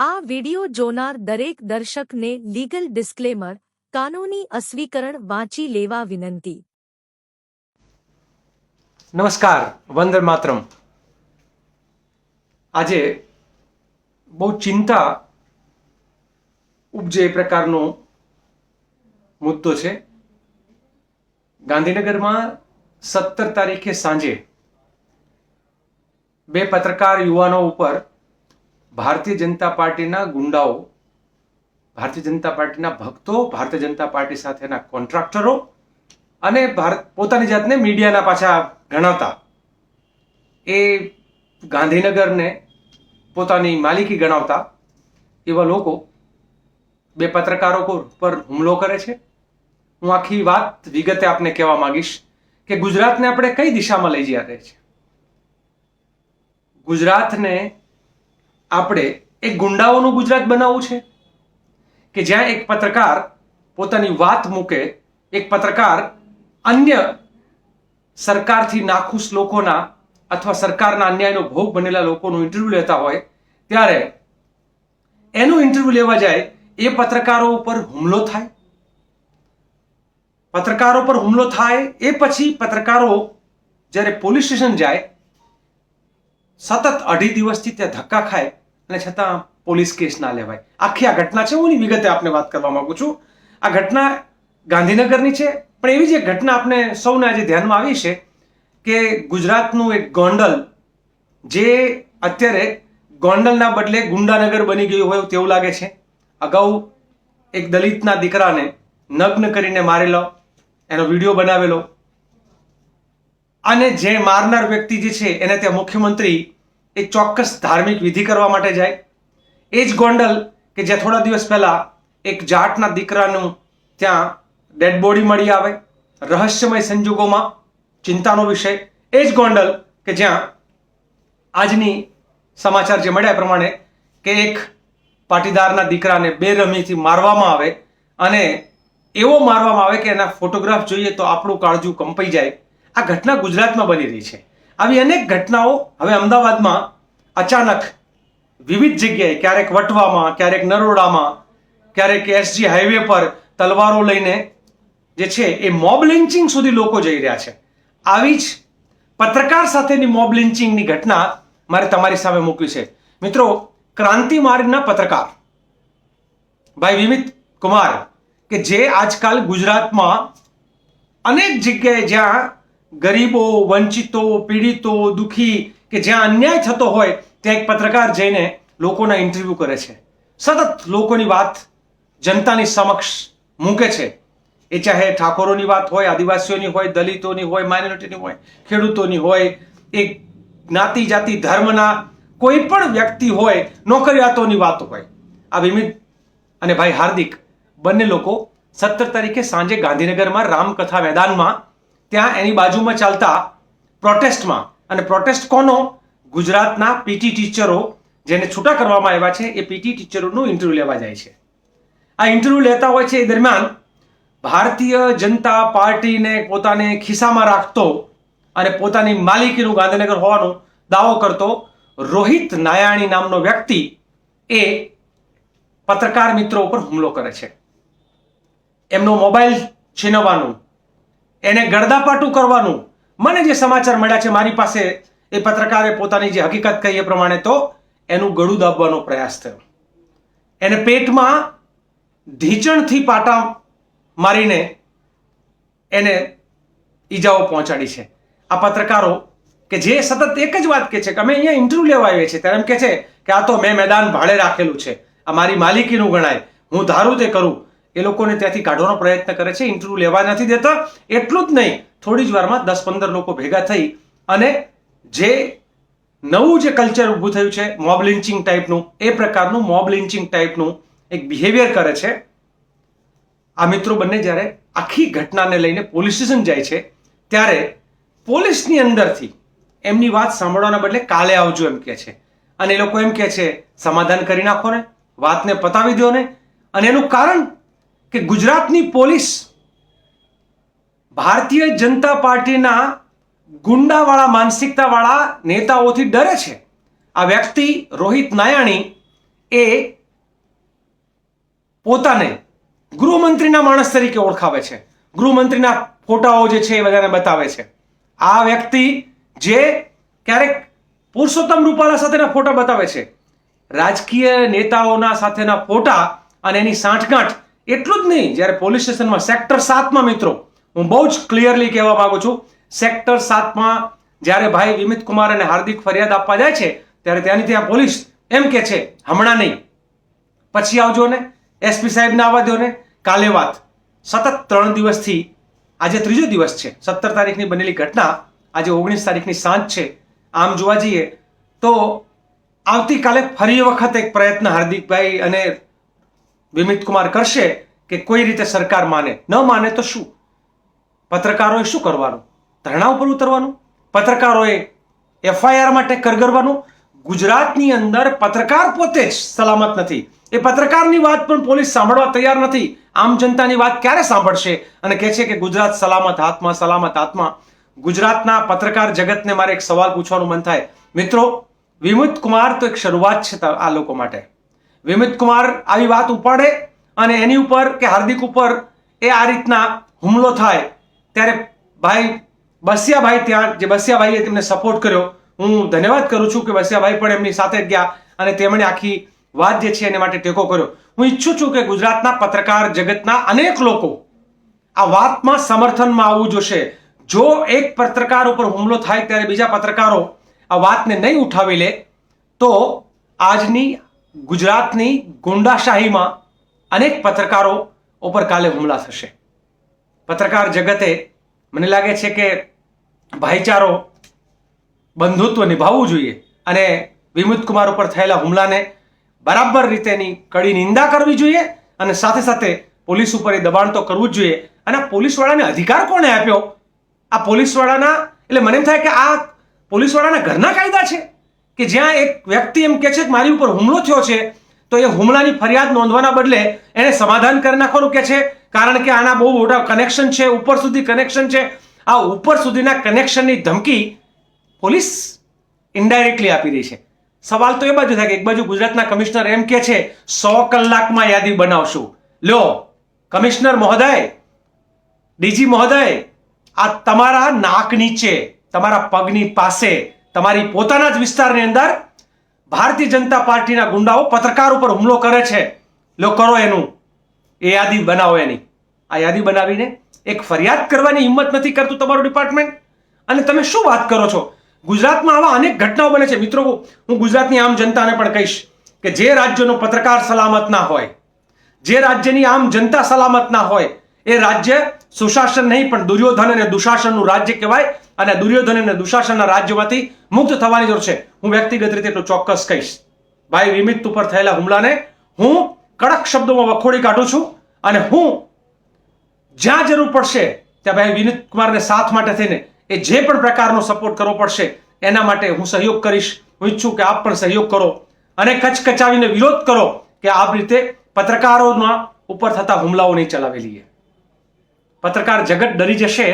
આ વિડિયો જોનાર દરેક દર્શકને legal disclaimer, કાનૂની અસ્વીકરણ વાંચી લેવા વિનંતી. નમસ્કાર, વંદે માતરમ. આજે બહુ ચિંતા ઉપજે એ પ્રકારનો મુદ્દો છે. ગાંધીનગરમાં સત્તર તારીખે સાંજે બે પત્રકાર યુવાનો ઉપર ભારતીય જનતા પાર્ટીના ગુંડાઓ, ભારતીય જનતા પાર્ટીના ભક્તો, ભારતીય જનતા પાર્ટી સાથેના કોન્ટ્રાક્ટરો અને ભારત પોતાની જાતને મીડિયાના પાછા ગણાવતા એ ગાંધીનગરને પોતાની માલિકી ગણાવતા એવા લોકો બે પત્રકારો પર- હુમલો કરે છે. હું આખી વાત વિગતે આપને કહેવા માંગીશ કે ગુજરાતને આપણે કઈ દિશામાં લઈ જઈ રહ્યા છે? ગુજરાતને આપણે એક ગુંડાઓનું ગુજરાત બનાવવું છે? કે જ્યાં એક પત્રકાર પોતાની વાત મૂકે, એક પત્રકાર અન્ય સરકારથી નાખુશ લોકોના અથવા સરકારના અન્યાયનો ભોગ બનેલા લોકોનું ઇન્ટરવ્યુ લેતા હોય, ત્યારે એનું ઇન્ટરવ્યુ લેવા જાય, એ પત્રકારો ઉપર હુમલો થાય. પત્રકારો પર હુમલો થાય એ પછી પત્રકારો જ્યારે પોલીસ સ્ટેશન જાય સતત અઢી દિવસથી ત્યાં ધક્કા ખાય અને છતાં પોલીસ કેસ ના લેવાય. આખી આ ઘટના છે, હું એની વિગતે આપને વાત કરવા માંગુ છું. આ ઘટના ગાંધીનગરની છે, પણ એવી જ એક ઘટના આપને સૌને આજે ધ્યાનમાં આવી છે કે ગુજરાતનું એક ગોંડલ, જે અત્યારે ગોંડલના બદલે ગુંડાનગર બની ગયું હોય તેવું લાગે છે. અગાઉ એક દલિતના દીકરાને નગ્ન કરીને મારેલો, એનો વીડિયો બનાવેલો અને જે મારનાર વ્યક્તિ જે છે, એને ત્યાં મુખ્યમંત્રી એ ચોક્કસ ધાર્મિક વિધિ કરવા માટે જાય. એ જ ગોંડલ કે જે થોડા દિવસ પહેલા એક જાટના દીકરાનું ત્યાં ડેડ બોડી મળી આવે, રહસ્યમય સંજોગોમાં, ચિંતાનો વિષય. એ જ ગોંડલ કે જ્યાં આજની સમાચાર જે મળ્યા પ્રમાણે કે એક પાટીદારના દીકરાને બેરમીથી મારવામાં આવે અને એવો મારવામાં આવે કે એના ફોટોગ્રાફ જોઈએ તો આપણું કાળજું કંપાઈ જાય. આ ઘટના ગુજરાતમાં બની રહી છે. આવી અનેક ઘટનાઓ હવે અમદાવાદમાં અચાનક વિવિધ જગ્યાએ, ક્યારેક વટવામાં, ક્યારેક નરોડામાં, ક્યારેક એસજી હાઈવે પર તલવારો લઈને જે છે એ મોબ લિન્ચિંગ સુધી લોકો જઈ રહ્યા છે. આવી જ પત્રકાર સાથેની મોબ લિન્ચિંગની ઘટના મારે તમારી સામે મૂકવી છે. મિત્રો ક્રાંતિ માર્ગના પત્રકાર ભાઈ વિમિત કુમાર કે જે આજકાલ ગુજરાતમાં અનેક જગ્યાએ જ્યાં ગરીબો, વંચિતો, પીડિતો, દુઃખી કે જ્યાં અન્યાય થતો હોય, ત્યાં એક પત્રકાર જઈને લોકોના ઇન્ટરવ્યૂ કરે છે. સતત લોકોની વાત જનતાની સમક્ષ મૂકે છે. એ ચાહે ઠાકોરોની વાત હોય, આદિવાસીઓની હોય, દલિતોની હોય માઇનોરિટીની હોય, ખેડૂતોની હોય, એ જ્ઞાતિ, જાતિ, ધર્મના કોઈ પણ વ્યક્તિ હોય, નોકરિયાતોની વાત હોય. આ વિમિત અને ભાઈ હાર્દિક બંને લોકો સત્તર તારીખે સાંજે ગાંધીનગરમાં રામકથા મેદાનમાં ત્યાં એની બાજુમાં ચાલતા પ્રોટેસ્ટમાં. અને પ્રોટેસ્ટ કોનો? ગુજરાતના પીટી ટીચરો, જેને છૂટા કરવામાં આવ્યા છે, એ પીટી ટીચરોનું ઇન્ટરવ્યુ લેવા જાય છે. આ ઇન્ટરવ્યુ લેતા હોય છે એ દરમિયાન ભારતીય જનતા પાર્ટીને પોતાને ખિસ્સામાં રાખતો અને પોતાની માલિકીનું ગાંધીનગર હોવાનો દાવો કરતો રોહિત નાયાણી નામનો વ્યક્તિ એ પત્રકાર મિત્રો ઉપર હુમલો કરે છે. એમનો મોબાઈલ છીનવવાનું એને ગળદાપાટું કરવાનું. મને જે સમાચાર મળ્યા છે મારી પાસે, એ પત્રકારે પોતાની જે હકીકત કહી એ પ્રમાણે તો એનું ગળું દાબવાનો પ્રયાસ થયો. એને પેટમાં ઢીચણથી પાટા મારીને એને ઈજાઓ પહોંચાડી છે. આ પત્રકારો કે જે સતત એક જ વાત કે છે કે અમે અહીંયા ઇન્ટરવ્યુ લેવા આવીએ છીએ, ત્યારે એમ કે છે કે આ તો મેં મેદાન ભાડે રાખેલું છે. આ મારી માલિકીનું ગણાય. હું ધારું તે કરું. એ લોકોને ત્યાંથી કાઢવાનો પ્રયત્ન કરે છે ઇન્ટરવ્યુ લેવા નથી દેતા, એટલું જ નહીં, થોડી જ વારમાં દસ પંદર લોકો ભેગા થઈ અને જે નવું જે કલ્ચર ઊભું થયું છે મોબ લિન્ચિંગ ટાઈપનું એ પ્રકારનું મોબ લિન્ચિંગ ટાઈપનું એક બિહેવિયર કરે છે. આ મિત્રો બંને જ્યારે આખી ઘટનાને લઈને પોલીસ સ્ટેશન જાય છે, ત્યારે પોલીસની અંદરથી એમની વાત સાંભળવાના બદલે કાલે આવજો એમ કહે છે. અને એ લોકો એમ કહે છે, સમાધાન કરી નાખો ને, વાતને પતાવી દો ને. અને એનું કારણ કે ગુજરાતની પોલીસ ભારતીય જનતા પાર્ટીના ગુંડાવાળા, માનસિકતાવાળા નેતાઓથી ડરે છે. આ વ્યક્તિ રોહિત નાયાણી એ પોતાને ગૃહમંત્રીના માણસ તરીકે ઓળખાવે છે. ગૃહમંત્રીના ફોટાઓ જે છે એ બધાને બતાવે છે. આ વ્યક્તિ જે ક્યારેક પુરુષોત્તમ રૂપાલા સાથેના ફોટા બતાવે છે. રાજકીય નેતાઓના સાથેના ફોટા અને એની સાંઠગાંઠ એટલું જ નહીં, જ્યારે પોલીસ સ્ટેશનમાં સેક્ટર સાતમાં મિત્રો, હું બહુ જ ક્લિયરલી કહેવા માંગુ છું, સેક્ટર સાતમાં જ્યારે ભાઈ વિમિત કુમાર અને હાર્દિક ફરિયાદ આપવા જાય છે, ત્યારે ત્યાંની ત્યાં પોલીસ એમ કે છે, હમણાં નહીં. પછી આવજો ને એસપી સાહેબને આવવા દો ને, કાલે વાત. સતત ત્રણ દિવસથી, આજે ત્રીજો દિવસ છે, સત્તર તારીખની બનેલી ઘટના, આજે ઓગણીસ તારીખની સાંજ છે, આમ જોવા જઈએ, તો આવતીકાલે ફરી વખત એક પ્રયત્ન હાર્દિકભાઈ અને વિમિત કુમાર કરશે કે કોઈ રીતે સરકાર માને? ન માને તો શું? પત્રકારોએ શું કરવાનું? ધરણા ઉપર ઉતરવાનું? પત્રકારોએ એફઆઈઆર માટે કરગરવાનું ગુજરાતની અંદર પત્રકાર પોતે જ સલામત નથી. એ પત્રકારની વાત પણ પોલીસ સાંભળવા તૈયાર નથી. આમ જનતાની વાત ક્યારે સાંભળશે અને કહે છે કે ગુજરાત સલામત, હાથમાં સલામત, હાથમાં? ગુજરાતના પત્રકાર જગતને મારે એક સવાલ પૂછવાનું મન થાય. મિત્રો વિમુત કુમાર તો એક શરૂઆત છે આ લોકો માટે. વિમિત કુમાર આવી વાત ઉપાડે અને એની ઉપર કે હાર્દિક ઉપર એ આ રીતના હુમલો થાય. ત્યારે ભાઈ બસિયાભાઈ ત્યાં, જે બસિયાભાઈએ તેમને સપોર્ટ કર્યો, હું ધન્યવાદ કરું છું કે બસિયાભાઈ પણ એમની સાથે ગયા અને તેમણે આખી વાત જે છે એને માટે ટેકો કર્યો. હું ઈચ્છું છું કે ગુજરાતના પત્રકાર જગતના અનેક લોકો આ વાતમાં સમર્થનમાં આવવું જોશે. જો એક પત્રકાર ઉપર હુમલો થાય ત્યારે બીજા પત્રકારો આ વાતને નહીં ઉઠાવી લે, તો આજની ગુજરાતની ગુંડાશાહીમાં અનેક પત્રકારો ઉપર કાલે હુમલા થશે. પત્રકાર જગતે મને લાગે છે કે ભાઈચારો બંધુત્વ નિભાવવું જોઈએ અને વિમુત કુમાર ઉપર થયેલા હુમલાને બરાબર રીતેની કડી નિંદા કરવી જોઈએ અને સાથે સાથે પોલીસ ઉપર એ દબાણ તો કરવું જ જોઈએ. અને પોલીસવાળાને અધિકાર કોણે આપ્યો? આ પોલીસવાળાના એટલે મને એમ થાય કે આ પોલીસવાળાના ઘરના કાયદા છે. કે જ્યાં એક વ્યક્તિ એમ કે છે કે મારી ઉપર હુમલો થયો છે, તો એ હુમલાની ફરિયાદ નોંધવાના બદલે એને સમાધાન કરી નાખવાનું કે છે. કારણ કે આના બહુ મોટા કનેક્શન છે, ઉપર સુધી કનેક્શન છે. આ ઉપર સુધીના કનેક્શનની ધમકી પોલીસ ઇન્ડાયરેક્ટલી આપી રહી છે. સવાલ તો એ બાજુ થાય કે એક બાજુ ગુજરાતના કમિશનર એમ કે છે, સો કલાકમાં યાદી બનાવશું. લ્યો, કમિશનર મહોદય, ડીજી મહોદય, આ તમારા નાક નીચે, તમારા પગની પાસે તમારી પોતાના જ વિસ્તારની અંદર ભારતીય જનતા પાર્ટીના ગુંડાઓ પત્રકાર ઉપર હુમલો કરે છે. લો, કરો એનું. એ યાદી બનાવો એની. આ યાદી બનાવીને એક ફરિયાદ કરવાની હિંમત નથી કરતું તમારું ડિપાર્ટમેન્ટ. અને તમે શું વાત કરો છો? ગુજરાતમાં આવા અનેક ઘટનાઓ બને છે. મિત્રો, હું ગુજરાતની આમ જનતાને પણ કહીશ કે જે રાજ્યનો પત્રકાર સલામત ના હોય, જે રાજ્યની આમ જનતા સલામત ના હોય, એ રાજ્ય સુશાસન નહીં, પણ દુર્યોધન અને દુશાસનનું રાજ્ય કહેવાય અને દુર્યોધન અને દુશાસનના રાજ્યમાંથી મુક્ત થવાની જરૂર છે. હું વ્યક્તિગત રીતે એટલું ચોક્કસ કહીશ. ભાઈ વિમિત ઉપર થયેલા હુમલાને હું કડક શબ્દોમાં વખોડી કાઢું છું અને હું જ્યાં જરૂર પડશે, ત્યાં ભાઈ વિનીત કુમારને સાથ માટે થઈને એ જે પણ પ્રકારનો સપોર્ટ કરવો પડશે, એના માટે હું સહયોગ કરીશ. હું ઈચ્છું કે આપ પણ સહયોગ કરો અને કચકચાવીને વિરોધ કરો કે આ રીતે પત્રકારોના ઉપર થતા હુમલાઓ નહીં ચલાવી લઈએ. પત્રકાર જગત ડરી જશે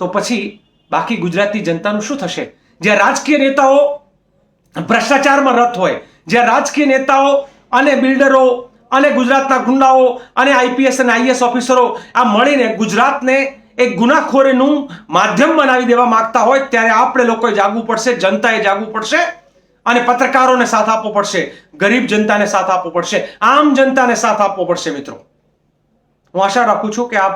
તો પછી બાકી ગુજરાતની જનતાનું શું થશે? જ્યાં રાજકીય નેતાઓ ભ્રષ્ટાચારમાં રત હોય, જ્યાં રાજકીય નેતાઓ અને બિલ્ડરો અને ગુજરાતના ગુંડાઓ અને આઈપીએસ અને આઈએસ ઓફિસરો આ મળીને ગુજરાતને એક ગુનાખોરીનું માધ્યમ બનાવી દેવા માંગતા હોય, ત્યારે આપણે લોકોએ જાગવું પડશે, જનતાએ જાગવું પડશે અને પત્રકારોને સાથ આપવો પડશે, ગરીબ જનતાને સાથ આપવો પડશે, આમ જનતાને સાથ આપવો પડશે મિત્રો. હું આશા રાખું છું કે આપ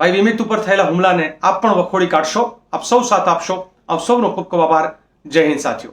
ભાઈ વિમિત ઉપર થયેલા હુમલાને આપ પણ વખોડી કાઢશો. આપ સૌ સાથ આપશો. આપ સૌનો ખૂબ ખૂબ આભાર. જય હિન્દ, સાથીઓ.